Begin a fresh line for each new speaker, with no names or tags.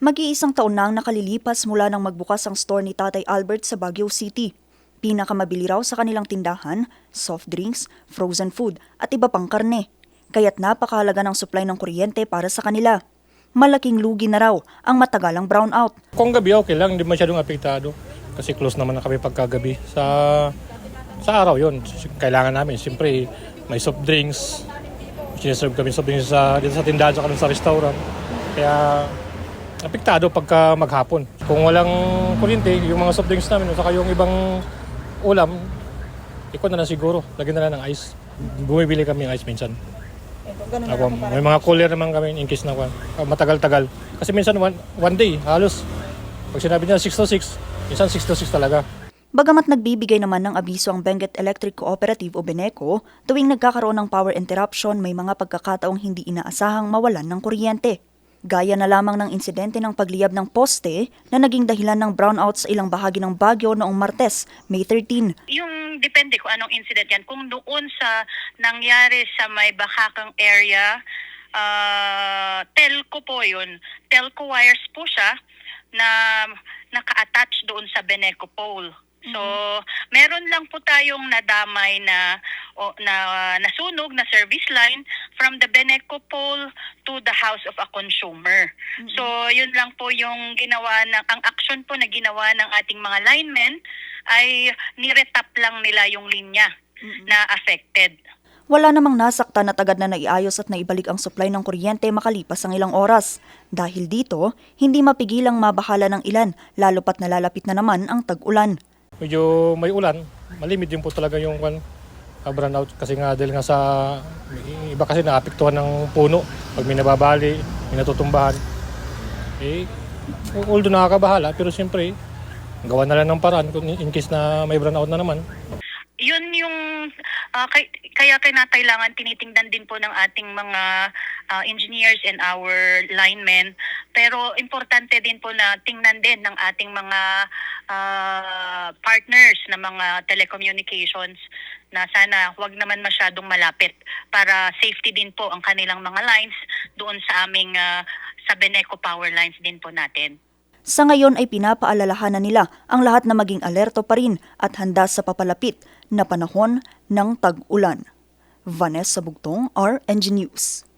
Mag-iisang taon na ang nakalilipas mula nang magbukas ang store ni Tatay Albert sa Baguio City. Pinakamabili raw sa kanilang tindahan, soft drinks, frozen food at iba pang karne. Kaya't napakahalaga ng supply ng kuryente para sa kanila. Malaking lugi na raw ang matagalang brownout.
Kung gabi okay lang, hindi masyadong apektado. Kasi close naman na kami pagkagabi. Sa sa araw yon kailangan namin. Siyempre, may soft drinks. Sineserve kami soft drinks sa, dito sa tindahan sa sa restaurant. Kaya apektado pagka maghapon. Kung walang kuryente, yung mga soft drinks namin, saka yung ibang ulam, ikaw na lang siguro. Lagyan na lang ng ice. Bumibili kami ng ice minsan. Ako, may mga cooler naman kami in case na kwan. Ah, matagal-tagal. Kasi minsan one, one day, halos. Pag sinabi niya 6 to 6, minsan 6 to 6 talaga.
Bagamat nagbibigay naman ng abiso ang Benguet Electric Cooperative o Beneco, tuwing nagkakaroon ng power interruption may mga pagkakataong hindi inaasahang mawalan ng kuryente. Gaya na lamang ng insidente ng pagliyab ng poste na naging dahilan ng brownout sa ilang bahagi ng Baguio noong Martes, May 13.
Yung depende kung anong incident yan. Kung doon sa nangyari sa may bakakang area, ah, telco po yun. Telco wires po siya na naka-attach doon sa Beneco pole. So, meron lang po tayong nadamay na o, na nasunog na service line from the Beneco pole to the house of a consumer. So, yun lang po yung ginawa ng ang action po na ginawa ng ating mga linemen ay niretap lang nila yung linya na affected.
Wala namang nasaktan at agad na naiayos at naibalik ang supply ng kuryente makalipas ang ilang oras. Dahil dito, hindi mapigilang mabahala ng ilan, lalo pat nalalapit na naman ang tag-ulan.
Medyo may ulan, malimit din po talaga yung kwan, uh, brownout. Kasi nga dahil nga sa, iba kasi naapektuhan ng puno. Pag may nababali, may natutumbahan. Eh, although nakakabahala, pero siyempre, gawa na lang ng paraan kung in case na may brownout na naman.
Yun yung ah, kay- kaya kinakailangan tinitingnan din po ng ating mga ah, engineers and our linemen. Pero importante din po na tingnan din ng ating mga ah, partners na mga telecommunications na sana huwag naman masyadong malapit para safety din po ang kanilang mga lines doon sa aming ah, sa Beneco power lines din po natin.
Sa ngayon ay pinapaalalahanan nila ang lahat na maging alerto pa rin at handa sa papalapit na panahon ng tag-ulan. Vanessa Bugtong, RNG News.